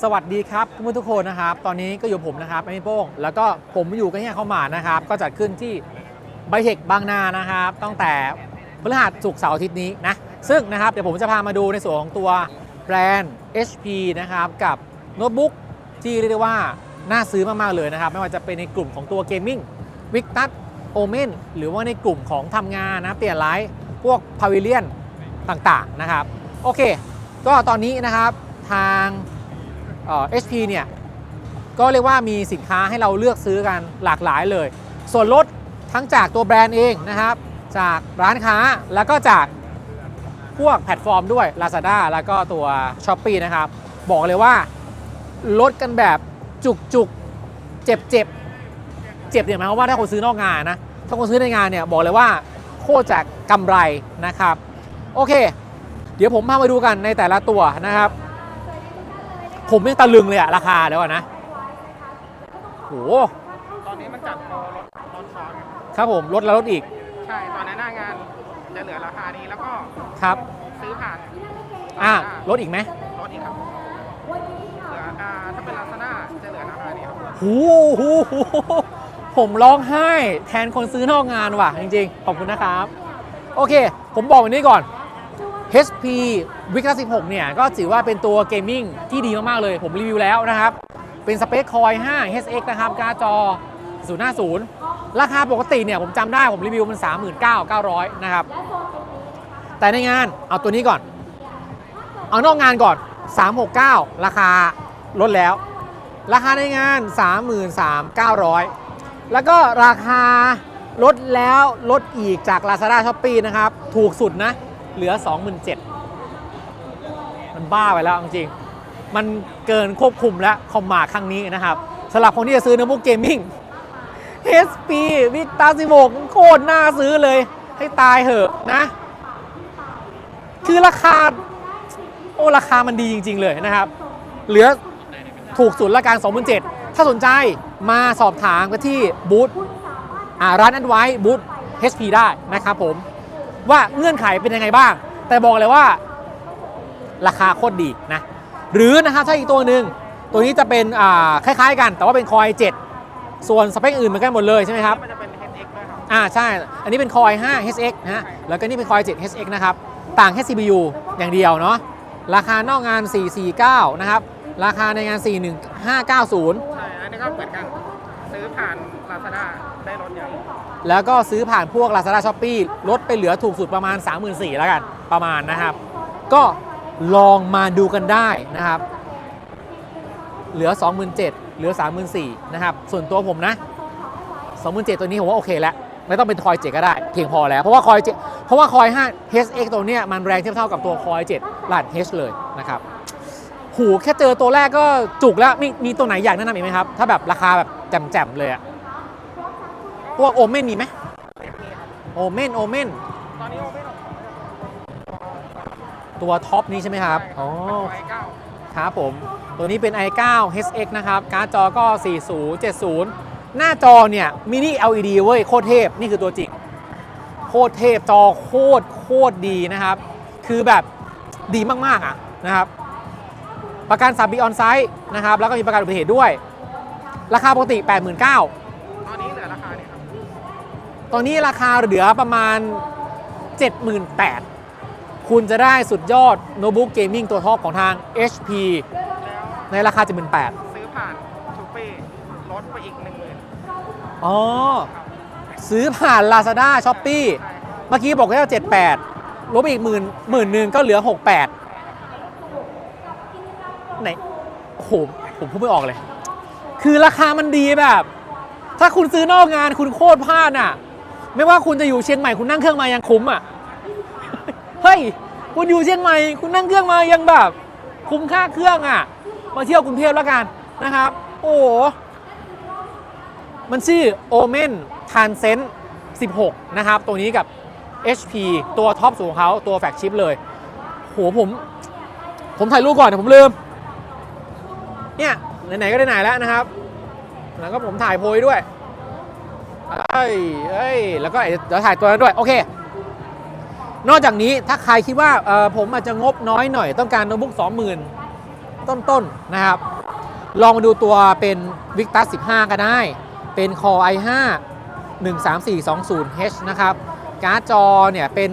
สวัสดีครับทุกคนทุกคนนะครับ ตอนนี้ก็อยู่ผมนะครับไอ้โป้ง แล้วก็ผมอยู่กันที่เข้ามานะครับ ก็จัดขึ้นที่ไบเทคบางนานะครับ ตั้งแต่พฤหัสศุกร์เสาร์อาทิตย์นี้นะ ซึ่งนะครับเดี๋ยวผมจะพามาดูในส่วนของตัวแบรนด์ HP นะครับ กับโน้ตบุ๊กที่เรียกได้ว่าน่าซื้อมาก ๆ เลยนะครับ ไม่ว่าจะเป็นในกลุ่มของตัวเกมมิ่งวิกตัสโอเมนหรือว่าในกลุ่มของทำงานนะ เปลี่ยนไลฟ์พวกพาวิเลียนต่าง ๆ นะครับ โอเค ก็ตอนนี้นะครับทาง เอ่อ HP เนี่ยก็เรียกว่ามีสินค้าให้เราเลือกซื้อกันหลากหลายเลย ส่วนลดทั้งจากตัวแบรนด์เองนะครับ จากร้านค้าแล้วก็จากพวกแพลตฟอร์มด้วย Lazada แล้วก็ตัว s h o p e e นะครับ บอกเลยว่าลดกันแบบจุกจุกเจ็บเจ็บเจ็บเนี่ยหมายความว่าถ้าคนซื้อนอกงานนะ ถ้าคนซื้อในงานเนี่ยบอกเลยว่าโคตรจากกำไรนะครับ โอเค เดี๋ยวผมพามาดูกันในแต่ละตัวนะครับ ผมยังตะลึงเลยอะราคาเดี๋ยวก่อนนะโหตอนนี้มันจัดโปรลดลดซ้อนครับครับผมลดแล้วลดอีก ใช่ตอนนี้หน้างานจะเหลือราคานี้แล้วก็ครับ ซื้อผ่านอ่า Lazada ลดอีกไหมลดอีกครับเหลืออ่าถ้าเป็นลาซาด้าจะเหลือราคานี้ครับหูหูหูผมร้องไห้ แทนคนซื้อนอกงานว่ะ จริงๆ ขอบคุณนะครับ โอเค ผมบอกวันนี้ก่อน HP v i c 16 เนี่ย ก็ถือว่าเป็นตัวเกมมิ่งที่ดีมาก ๆ เลย ผมรีวิวแล้วนะครับ เป็นสเปคคอย5 HX นะครับการ์จอ 050 ราคาปกติเนี่ย ผมจำได้ผมรีวิวมัน 39,900 นะครับ แต่ในงานเอาตัวนี้ก่อน เอานอกงานก่อน 369 ราคาลดแล้ว ราคาในงาน 33,900 แล้วก็ราคาลดแล้วลดอีกจาก Lazada s h o p e e นะครับ ถูกสุดนะ เหลือ 27,000มันบ้าไปแล้วจริงมันเกินควบคุมแล้วคอมมาครั้งนี้นะครับสำหรับคนที่จะซื้อโน้ตบุ๊กเกมมิ่ง HP Vita 16โคตรน่าซื้อเลย ให้ตายเหอะนะ คือราคา โอ้ราคามันดีจริง ๆ เลยนะครับ เหลือถูกสุดละกัน27,000ถ้าสนใจมาสอบถามกันที่บูธร้านอันไว้บูธ HP ได้นะครับผม ว่าเงื่อนไขเป็นยังไงบ้าง แต่บอกเลยว่าราคาโคตรดีนะ หรือนะครับถ้าอีกตัวหนึ่งตัวนี้จะเป็นอ่าคล้ายๆ กัน แต่ว่าเป็นคอย 7 ส่วนสเปคอื่นเหมือนกันหมดเลยใช่ไหมครับมันจะเป็น HX ด้วยครับอ่าใช่ อันนี้เป็น Core i5 HX นะฮะแล้วก็นี่เป็น Core i7 HX นะครับ ต่างแค่ CPU อย่างเดียวเนาะราคานอกงาน 449 นะครับ ราคาในงาน 41590 ใช่ อันนี้ก็เหมือนกัน ซื้อผ่านลาซาด้าได้ลดใหญ่ แล้วก็ซื้อผ่านพวก Lazada Shopee ลดไปเหลือถูกสุดประมาณ 34,000แล้วกัน ประมาณนะครับ ก็ลองมาดูกันได้นะครับ เหลือ 27,000เหลือ 34,000นะครับ ส่วนตัวผมนะ 27,000ตัวนี้ผมว่าโอเคแล้ว ไม่ต้องเป็นคอย7ก็ได้ เพียงพอแล้ว เพราะว่าคอย7เพราะว่าคอย5 HX ตัวเนี้ยมันแรงเทียบเท่ากับตัวคอย7หลาน H เลยนะครับหูแค่เจอตัวแรกก็จุกแล้วมีมีตัวไหนอยากแนะนำอีกไหมครับ ถ้าแบบราคาแบบแจ่มๆเลยอะ พวกโอเมนมีไหมโอเมนโอเมนตอนนี้โอไม่หรอกตัวท็อปนี้ใช่ไหมครับ อ๋อ ไอเก้าครับผม ตัวนี้เป็น i9 HX นะครับ การ์ดจอก็ 4070 หน้าจอเนี่ยมินิ LED เว้ย โคตรเทพ นี่คือตัวจริง โคตรเทพ จอโคตรโคตรดีนะครับ คือแบบดีมาก ๆ อะนะครับ ประกัน3ปีออนไซต์นะครับ แล้วก็มีประกันอุบัติเหตุด้วย ราคาปกติ 89,000 ตอนนี้ราคาเหลือประมาณ 78,000 คุณจะได้สุดยอดโน้ตบุ๊กเกมมิ่งตัวท็อปของทาง HP แล้วในราคา 78,000 ซื้อผ่านทูเป้ลดไปอีกหนึ่งหมื่นอ๋อ ซื้อผ่าน Lazada Shopee ใช่เมื่อกี้บอกว่า78ลบไปอีกหมื่นหมื่นหนึ่งก็เหลือ 68ไหนโอ้โหผมพูดไม่ออกเลย คือราคามันดีแบบ ถ้าคุณซื้อนอกงานคุณโคตรพลาดอะ ไม่ว่าคุณจะอยู่เชียงใหม่คุณนั่งเครื่องมายังคุ้มอะ เฮ้ย คุณอยู่เชียงใหม่คุณนั่งเครื่องมายังแบบ คุ้มค่าเครื่องอะ มาเที่ยวกรุงเทพแล้วกันนะครับ โอ้โห มันชื่อ Omen Transcend 16 นะครับ ตัวนี้กับ HP ตัวท็อปสูงของเขาตัวแฟกชิปเลย โหผม ผมถ่ายรูปก่อนแต่ผมลืม เนี่ย ไหนๆก็ได้ไหนแล้วนะครับ แล้วก็ผมถ่ายโพยด้วย เอ้ยเอ้ยแล้วก็เดี๋ยวถ่ายตัวนั้นด้วยโอเคนอกจากนี้ถ้าใครคิดว่าเออผมอาจจะงบน้อยหน่อยต้องการโน้ตบุ๊ก20,000 ต้นๆนะครับ ลองมาดูตัวเป็น Victus 15 ก็ได้ เป็น Core i5 13420H นะครับ การ์ดจอเนี่ยเป็น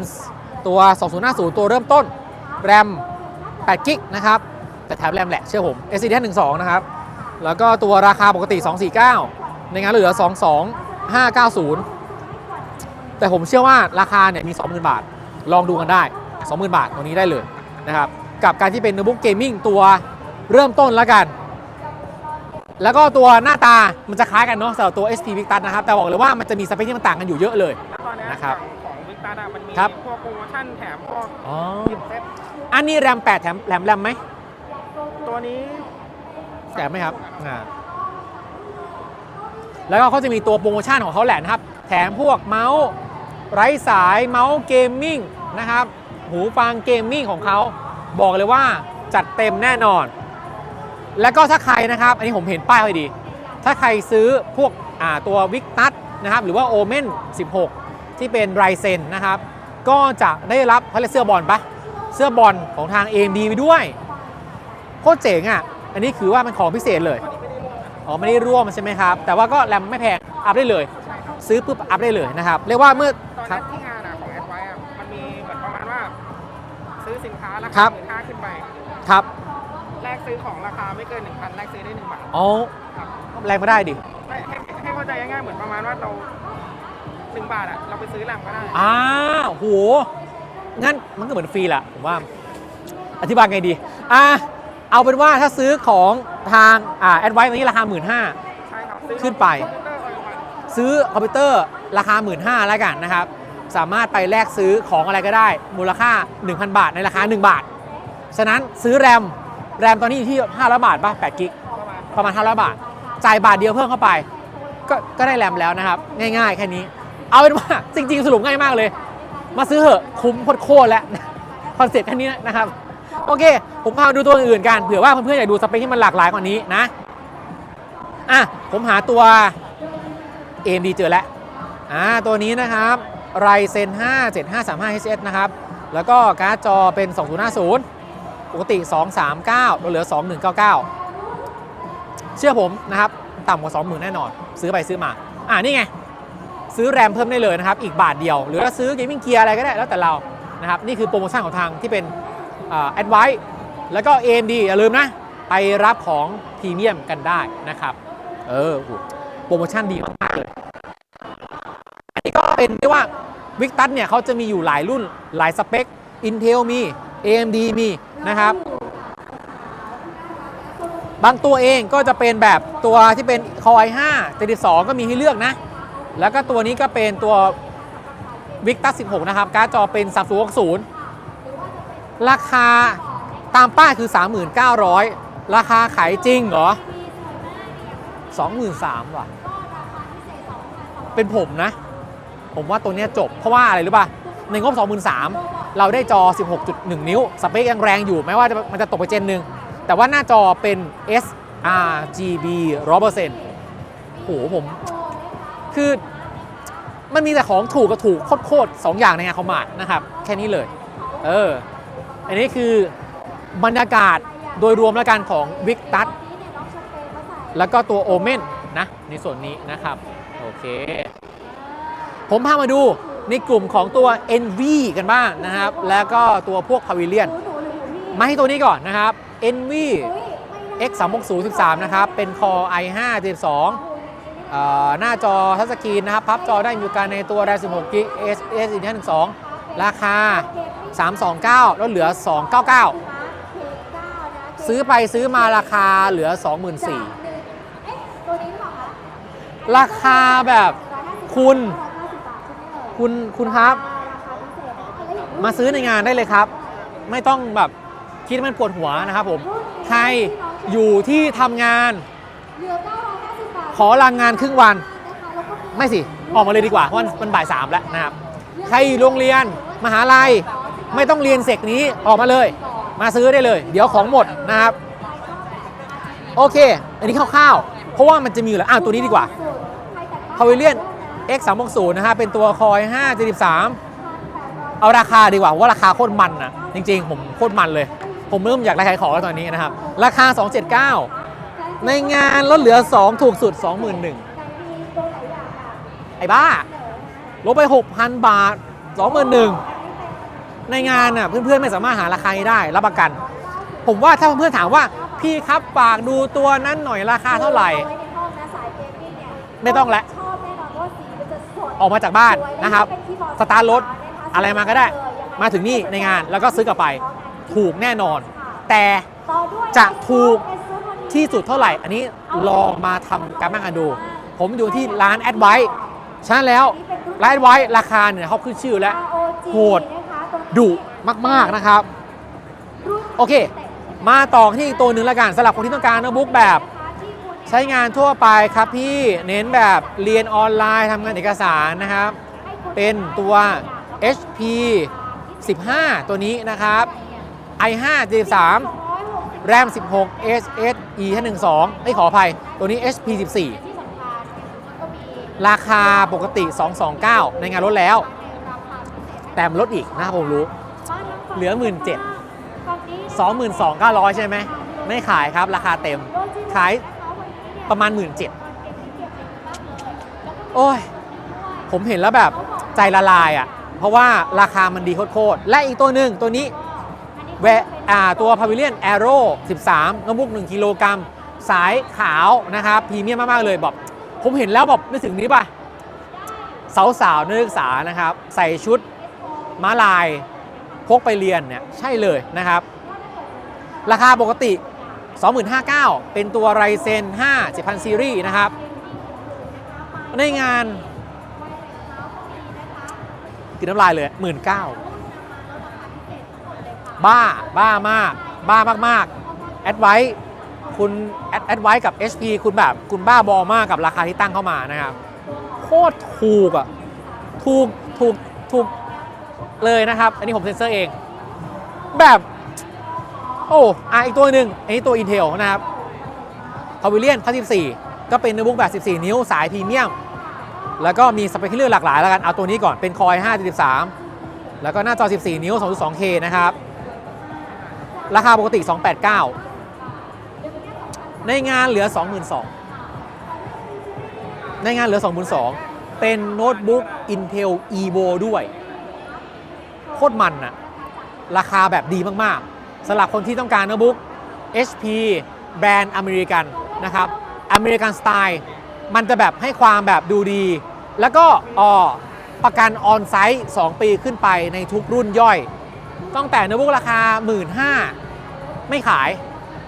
ตัว 2050 ตัวเริ่มต้น แรม8กิกนะครับ แต่แถมแรมแหละเชื่อผม SSD 12 นะครับ แล้วก็ตัวราคาปกติ 249 ในงานเหลือ 22590 แต่ผมเชื่อว่าราคาเนี่ยมี 20,000 บาท ลองดูกันได้ 20,000 บาทตัวนี้ได้เลยนะครับ กับการที่เป็นโน้ตบุ๊กเกมมิ่งตัวเริ่มต้นแล้วกัน แล้วก็ตัวหน้าตามันจะคล้ายกันเนาะสำหรับตัว ST Victus นะครับ แต่บอกเลยว่ามันจะมีสเปคที่มันต่างกันอยู่เยอะเลย แล้วตอนเนี้ยนะครับฝั่งของวิกตาร์มันมีครับ พวกโปรโมชั่นแถมพวกอ๋อกิฟต์เซ็ตอันนี้แรม 8 แถมแรมแรมไหม ตัวนี้แถมไหมครับอ่า แล้วก็เขาจะมีตัวโปรโมชั่นของเขาแหละนะครับ แถมพวกเมาส์ไร้สายเมาส์เกมมิ่งนะครับ หูฟังเกมมิ่งของเขาบอกเลยว่าจัดเต็มแน่นอน แล้วก็ถ้าใครนะครับ อันนี้ผมเห็นป้ายพอดี ถ้าใครซื้อพวกตัววิกตัสนะครับ หรือว่าโอเมน16 ที่เป็นไรเซนนะครับ ก็จะได้รับเขาเรียกเสื้อบอลปะเสื้อบอลของทาง AMD ไปด้วย โคตรเจ๋งอะ อันนี้คือว่ามันของพิเศษเลย อ๋อไม่ได้ร่วมใช่ไหมครับ แต่ว่าก็แรมไม่แพง อัพได้เลยใช่ครับซื้อปุ๊บอัพได้เลยนะครับ เรียกว่าเมื่อตอนครันี้บที่งานอะของแอดไวอะมันมีเหมือนประมาณว่า ซื้อสินค้าราครัคาบหมื่นห้าขึ้นไป ครับแลกซื้อของราคาไม่เกิน1,000แลกซื้อได้1บาทอ๋อครับแรงไม่ได้ดิ ให้ให้ให้เข้าใจง่ายๆเหมือนประมาณว่าเราหนึ่งบาทอะเราไปซื้อแรมก็ได้อ้าวโห งั้นมันก็เหมือนฟรีแหละผมว่า อธิบายไงดี อ่า เอาเป็นว่าถ้าซื้อของทางอ่าแอดไวตอนนี้ราคา 1 5ื่นใช่ครับซื้อขึ้นไป ซื้อคอมพิวเตอร์ราคา 1 5ื่นแล้วกันนะครับ สามารถไปแลกซื้อของอะไรก็ได้ มูลค่า 1,000 บาทในราคา 1 บาท ฉะนั้นซื้อแรมแรมตอนนี้อยู่ที่500บาทป่ะ8กิกประมาณประมาณ500บาท จ่ายบาทเดียวเพิ่มเข้าไป ก็ก็ได้แรมแล้วนะครับ ง่ายๆ แค่นี้ เอาเป็นว่าจริง ๆ สรุปง่ายมากเลย มาซื้อเหอะคุ้มโคตรแล้วคอนเซ็ปต์แค่นี้นะครับ โอเค ผมพาดูตัวอื่นกันเผื่อว่าเพื่อนๆอยากดูสเปคที่มันหลากหลายกว่านี้นะอะผมหาตัว AMD เจอแล้วอ่าตัวนี้นะครับ Ryzen 5 7535HS นะครับ แล้วก็การ์ดจอเป็น 2050 ปกติ 239ลดเหลือ 2199 เชื่อผมนะครับ ต่ำกว่า 20,000 แน่นอน ซื้อไปซื้อมา อ่านี่ไง ซื้อแรมเพิ่มได้เลยนะครับ อีกบาทเดียว หรือว่าซื้อเกมมิ่งเกียร์อะไรก็ได้แล้วแต่เรานะครับ นี่คือโปรโมชั่นของทางที่เป็น แอดไว c e แล้วก็ AMD อย่าลืมนะ ไปรับของพรีเมียมกันได้นะครับ เออโปรโมชั่นดีมากๆเลย อันนี้ก็เป็นเรียกว่าวิกตัสเนี่ยเขาจะมีอยู่หลายรุ่นหลายสเปค Intel มี AMD มีนะครับ บางตัวเองก็จะเป็นแบบตัวที่เป็น Core i5 72ก็มีให้เลือกนะ แล้วก็ตัวนี้ก็เป็นตัว Victus 16 นะครับ การ์ดจอเป็น 3060 ราคาตามป้ายคือ 3,900 ราคาขายจริงเหรอ 23,000ว่ะ เป็นผมนะ ผมว่าตัวนี้จบ เพราะว่าอะไรรู้ป่ะ ในงบ 23,000 เราได้จอ 16.1 นิ้ว สเปคยังแรงอยู่แม้ว่ามันจะตกไปเจนหนึ่ง แต่ว่าหน้าจอเป็น sRGB 100%โหผม คือมันมีแต่ของถูกกับถูกโคตรๆสองอย่างในงานคอมมาดนะครับ แค่นี้เลย เออ อันนี้คือบรรยากาศโดยรวมแล้วกันของ v i c t u s แล้วก็ตัวโอเมนนะในส่วนนี้นะครับ โอเค ผมพามาดูในกลุ่มของตัว NV กันบ้างนะครับ แล้วก็ตัวพวก Pavilion มาให้ตัวนี้ก่อนนะครับ NV X 3 6 0 13นะครับ เป็น Core i5 12เอ่อหน้าจอทัชสกรีนนะครับ พับจอได้อยู่กันในตัวได้16 g b S S 12 ราคา 329ลดเหลือ 299 ซื้อไปซื้อมาราคาเหลือ 24,000ราคาแบบคุณ คุณคุณครับ มาซื้อในงานได้เลยครับ ไม่ต้องแบบคิดมันปวดหัวนะครับผมใครอยู่ที่ทำงาน ขอลางงานครึ่งวัน ไม่สิ ออกมาเลยดีกว่าเพราะมันบ่ายสามแล้วนะครับ ใครอยู่โรงเรียน มหาลัยไม่ต้องเรียนเสกนี้ออกมาเลย มาซื้อได้เลย เดี๋ยวของหมดนะครับ โอเค อันนี้คร่าวๆ เพราะว่ามันจะมีอยู่แล้วอะตัวนี้ดีกว่า p a v i l i o n X 3 6 0นะฮะเป็นตัวคอย5 73เอาราคาดีกว่าว่าราคาโคตรมันอะจริงๆ ผมโคตรมันเลย ผมเริ่มอยากได้ขายของแล้วตอนนี้นะครับ ราคา 279 ในงานลดเหลือ 2 ถูกสุด 21,000ไอ้บ้าลดไป 6,000 บาท 21,000ในงานน่ะเพื่อนๆไม่สามารถหาราคานี้ได้รับประกัน ผมว่าถ้าเพื่อนๆถามว่าพี่ครับฝากดูตัวนั้นหน่อยราคาเท่าไหร่ ไม่ต้องแล้วออกมาจากบ้านนะครับ สตาร์ทรถอะไรมาก็ได้ มาถึงนี่ในงานแล้วก็ซื้อกลับไปถูกแน่นอน แต่จะถูกที่สุดเท่าไหร่ อันนี้ลองมาทำการบ้านกันดู ผมอยู่ที่ร้านแอดไวฉะนั้นแล้ว ร้านแอดไวราคาเนี่ยเขาขึ้นชื่อแล้วโหดดุมากๆนะครับโอเค มาต่อที่อีกตัวหนึ่งแล้วกันสำหรับคนที่ต้องการโน้ตบุ๊กแบบใช้งานทั่วไปครับพี่เน้นแบบเรียนออนไลน์ทำงานเอกสารนะครับเป็นตัว HP 15 ตัวนี้นะครับ i5 73 RAM 16 SSE 512ไม่ขออภัย ตัวนี้ HP 14 ราคาปกติ 229 ในงานลดแล้ว แต่มันลดอีกนะครับผมรู้ เหลือ 17 22,900 ใช่ไหม ไม่ขายครับราคาเต็ม ขายประมาณ 17โอ้ย ผมเห็นแล้วแบบใจละลายอะ เพราะว่าราคามันดีโคตรและอีกตัวหนึ่งตัวนี้แวอ่าตัว Pavilion Aero 13 น้ตบุ๊ก1 กิโลกรัม สายขาวนะครับพรีเมียมมาก ๆ เลยแบบ ผมเห็นแล้วแบบนึกถึงนี้ป่ะ สาวๆนักศึกษานะครับ ใส่ชุดม้าลายพกไปเรียนเนี่ยใช่เลยนะครับ ราคาปกติ 25,900 เป็นตัวไรเซน5 7000 ซีรีส์นะครับ ในงานกินน้ำลายเลย 19,000 บ้า บ้ามาก บ้ามากๆ แอดไว้ คุณแอดแอดไว้กับ HP คุณแบบคุณบ้าบอมากกับราคาที่ตั้งเข้ามานะครับ โคตรถูกอะ ถูก ถูก ถูกเลยนะครับ อันนี้ผมเซ็นเซอร์เอง แบบ โอ้อะอีกตัวหนึ่งอันนี้ตัว Intel นะครับ Pavilion 94ก็เป็นโน้ตบุ๊กแบบ 14 นิ้วสายพรีเมียม แล้วก็มีสเปคที่เลือกหลากหลายแล้วกัน เอาตัวนี้ก่อน เป็น Core i5 73แล้วก็หน้าจอ 14 นิ้ว 2.2K นะครับ ราคาปกติ 289 ในงานเหลือ 22,000ในงานเหลือ 22,000เป็นโน้ตบุ๊ก Intel Evo ด้วย โคตรมันอะราคาแบบดีมาก ๆสำหรับคนที่ต้องการโน้ตบุ๊ก HP แบรนด์อเมริกันนะครับอเมริกันสไตล์มันจะแบบให้ความแบบดูดี แล้วก็ออประกันออนไซต์2 ปีขึ้นไปในทุกรุ่นย่อย ตั้งแต่โน้ตบุ๊กราคา 15,000ไม่ขาย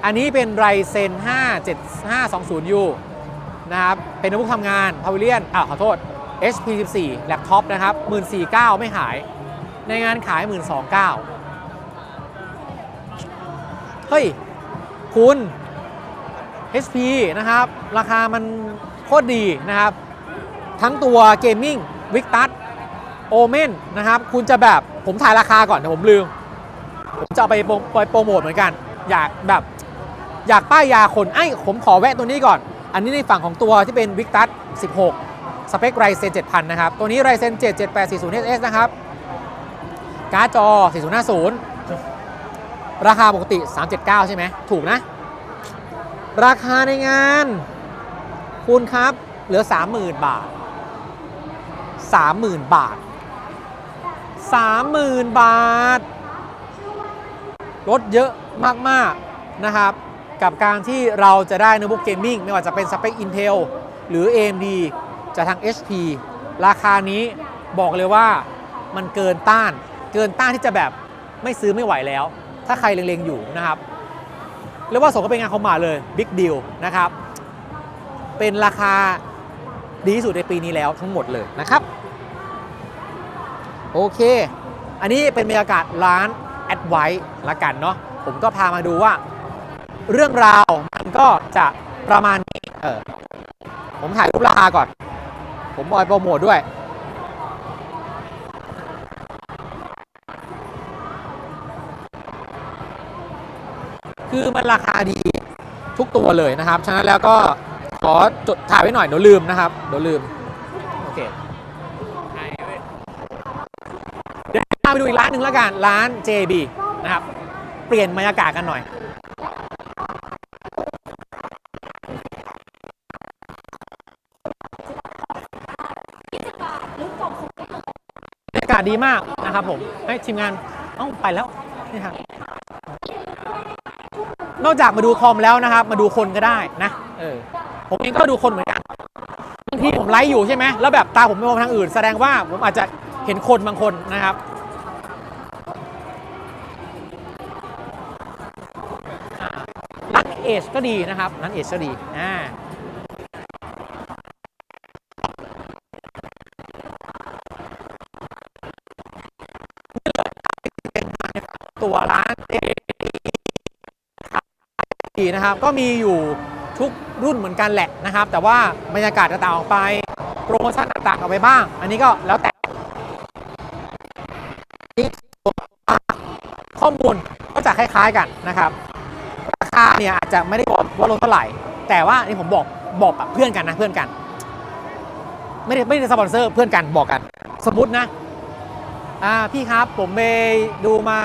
อันนี้เป็น Ryzen 5 7520U นะครับ เป็นโน้ตบุ๊กทำงาน Pavilion อ่าขอโทษ HP 14แล็ปท็อปนะครับ 14,900ไม่ขาย ในงานขาย 12,900เฮ้ย คุณ HP นะครับ ราคามันโคตรดีนะครับ ทั้งตัวเกมมิ่งวิกตัสโอเมนนะครับ คุณจะแบบผมถ่ายราคาก่อนเดี๋ยวผมลืม ผมจะเอาไปโปรโมทเหมือนกัน อยากแบบ อยากป้ายยาคนไอ้ผมขอแวะตัวนี้ก่อน อันนี้ในฝั่งของตัวที่เป็นวิกตัส16 สเปค Ryzen 7000 นะครับ ตัวนี้ Ryzen 7 7840 HS นะครับ การ์ดจอ 4050 ราคาปกติ 379 ใช่ไหม ถูกนะ ราคาในงาน คุณครับเหลือ 30,000 บาท 30,000 บาท 30,000 บาทลดเยอะมาก ๆ นะครับ กับการที่เราจะได้โน้ตบุ๊กเกมมิ่งไม่ว่าจะเป็นสเปค Intel หรือ AMD จากทาง HP ราคานี้บอกเลยว่ามันเกินต้าน เกินต้านที่จะแบบไม่ซื้อไม่ไหวแล้ว ถ้าใครเล็งๆอยู่นะครับเรียกว่าสมก็เป็นงานเขามาเลยบิ๊กดีลนะครับ เป็นราคาดีที่สุดในปีนี้แล้วทั้งหมดเลยนะครับ โอเค อันนี้เป็นบรรยากาศร้านแอดไวท์ละกันเนาะผมก็พามาดูว่า เรื่องราวมันก็จะประมาณนี้เออผมถ่ายรูปราคาก่อน ผมบอยโปรโมทด้วย คือมันราคาดีทุกตัวเลยนะครับ ฉะนั้นแล้วก็ขอจดถ่ายไว้หน่อยเดี๋ยวลืมนะครับเดี๋ยวลืม โอเคเดี๋ยวพาไปดูอีกร้านหนึ่งแล้วกัน ร้าน JB นะครับ เปลี่ยนบรรยากาศกันหน่อย ศดีมากนะครับผมให้ทีมงานเอ้าไปแล้วนี่ครับนอกจากมาดูคอมแล้วนะครับ มาดูคนก็ได้นะเออผมเองก็ดูคนเหมือนกันบางทีผมไลฟ์อยู่ใช่ไหมแล้วแบบตาผมไม่มองทางอื่น แสดงว่าผมอาจจะเห็นคนบางคนนะครับรันเอชก็ดีนะครับรันเอชก็ดีอ่า ตัวร้านเอดีนะครับ ก็มีอยู่ทุกรุ่นเหมือนกันแหละนะครับ แต่ว่าบรรยากาศจะต่างออกไป โปรโมชั่นต่างๆออกไปบ้าง อันนี้ก็แล้วแต่ข้อมูลก็จะคล้ายๆกันนะครับ ราคาเนี่ยอาจจะไม่ได้บอกว่าลดเท่าไหร่ แต่ว่านี่ผมบอกบอกกับเพื่อนกันนะเพื่อนกัน ไม่ได้ไม่ได้สปอนเซอร์เพื่อนกันบอกกัน สมมตินะ อ่าพี่ครับผมไปดูมา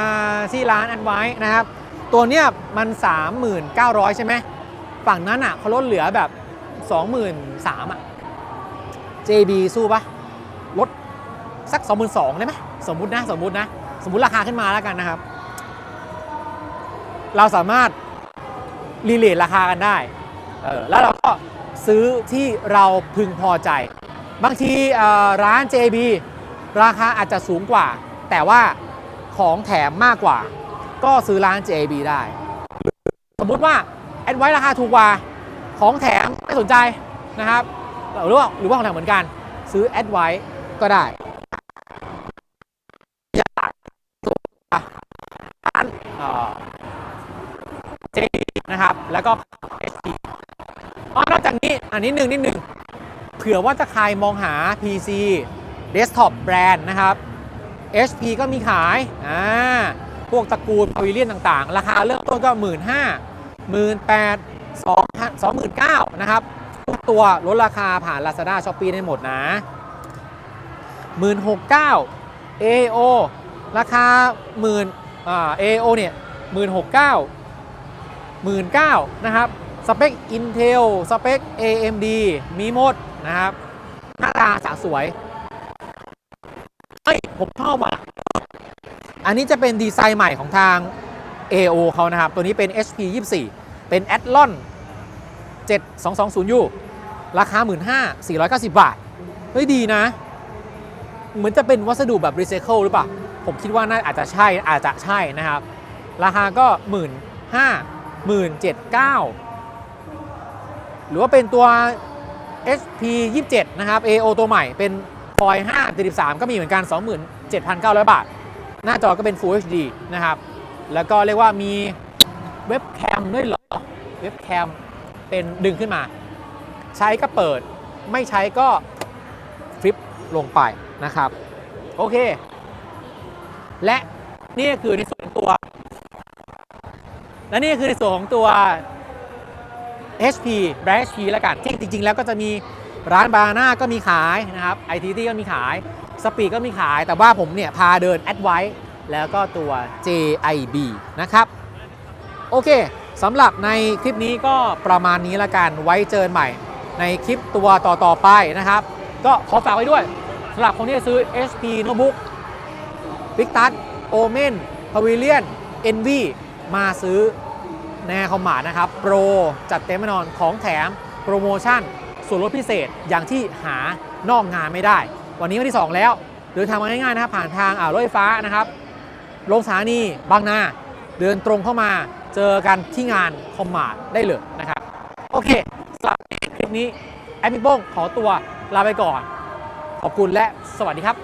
ที่ร้านอันไว้นะครับ ตัวเนี้ยมัน 3,900 ใช่ไหมฝั่งนั้นอะเขาลดเหลือแบบ 23,000อะ JB สู้ปะลดสัก 22,000ได้ไหมสมมุตินะสมมุตินะ สมมุติราคาขึ้นมาแล้วกันนะครับ เราสามารถรีเลทราคากันได้เออแล้วเราก็ซื้อที่เราพึงพอใจ บางทีร้าน JB ราคาอาจจะสูงกว่า แต่ว่าของแถมมากกว่า ก็ซื้อร้าน JB ได้ สมมุติว่าแอดไว้ราคาถูกกว่า ของแถมไม่สนใจนะครับ หรือว่าหรือว่าของแถมเหมือนกัน ซื้อแอดไว้ก็ได้ร้านเอ่อ JB นะครับ แล้วก็ HP อ๋อนอกจากนี้อันนี้หนึ่งนิดหนึ่งเผื่อว่าจะใครมองหา PC Desktop แบรนด์นะครับ HP ก็มีขายอ่าพวกตระกูลพาวิเลียนต่างๆ ราคาเริ่มต้นก็ 1 5 0 0 0 0 18 2 29,000นะครับ ทุกตัวลดราคาผ่าน Lazada Shopee ได้หมดนะ 169,000 AO ราคา10,000อ่า AO เนี่ย169,000 19,000นะครับสเปค Intel สเปค AMD มีหมดนะครับหน้าตาสะสวย ผมชอบอะ อันนี้จะเป็นดีไซน์ใหม่ของทาง AO เขานะครับ ตัวนี้เป็น HP 24 เป็น Athlon 7220U ราคา 15,490 บาท เฮ้ยดีนะ เหมือนจะเป็นวัสดุแบบรีไซเคิลหรือเปล่า ผมคิดว่าน่าอาจจะใช่อาจจะใช่นะครับ ราคาก็ 1 5 0 0 0 1,790หรือว่าเป็นตัว HP 27 นะครับ AO ตัวใหม่เป็น คอย5 73ก็มีเหมือนกัน 27,900 บาท หน้าจอก็เป็น Full HD นะครับ แล้วก็เรียกว่ามีเว็บแคมด้วยเหรอ เว็บแคมเป็นดึงขึ้นมา ใช้ก็เปิด ไม่ใช้ก็ฟลิปลงไปนะครับ โอเค และนี่คือในส่วนตัว และนี่คือในส่วนของตัว HP แบรนด์ HP แล้วกันที่จริง ๆ แล้วก็จะมี ร้านบานาน่าก็มีขายนะครับ ITT ก็มีขายสปีดก็มีขาย แต่ว่าผมเนี่ยพาเดิน a d v i แล้วก็ตัว JIB นะครับ โอเคสำหรับในคลิปนี้ก็ประมาณนี้ละกันไว้เจอกันใหม่ ในคลิปตัวต่อ ๆ ไปนะครับ ก็ขอฝากไว้ด้วยสำหรับคนที่ซื้อ HP Notebook Big t o u c Omen Pavilion Envy มาซื้อแนคอมมานะครับ โปรจัดเต็มแน่นอนของแถมโปรโมชั่น ส่วนลดพิเศษอย่างที่หานอกงานไม่ได้ วันนี้วันที่ 2 แล้วเดินทางมาง่ายๆนะครับผ่านทางอ่าวรถไฟฟ้านะครับลงสถานีบางนาเดินตรงเข้ามาเจอกันที่งานคอมมาร์ได้เลยนะครับ โอเคสำหรับคลิปนี้แอดมิโป้งขอตัวลาไปก่อน ขอบคุณและสวัสดีครับ